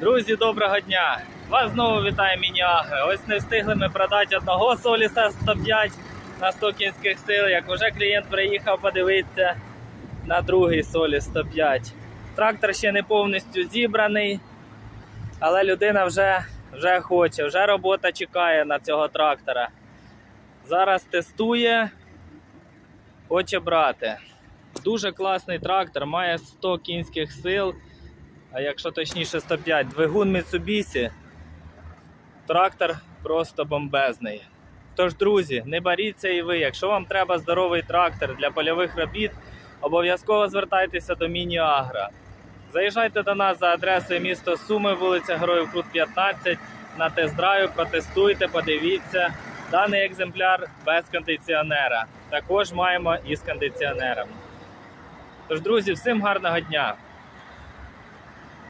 Друзі, доброго дня! Вас знову вітає Міні-Агро. Ось не встигли ми продати одного Соліса 105 на 100 кінських сил, як вже клієнт приїхав подивитися на другий Соліс 105. Трактор ще не повністю зібраний, але людина вже, вже хоче, вже робота чекає на цього трактора. Зараз тестує, хоче брати. Дуже класний трактор, має 100 кінських сил, а якщо точніше 105, двигун Mitsubishi. Трактор просто бомбезний. Тож, друзі, не боріться і ви. Якщо вам треба здоровий трактор для польових робіт, обов'язково звертайтеся до Міні-Агро. Заїжджайте до нас за адресою місто Суми, вулиця Героїв Крут 15 на тест-драйв, протестуйте, подивіться. Даний екземпляр без кондиціонера. Також маємо і з кондиціонером. Тож, друзі, всім гарного дня!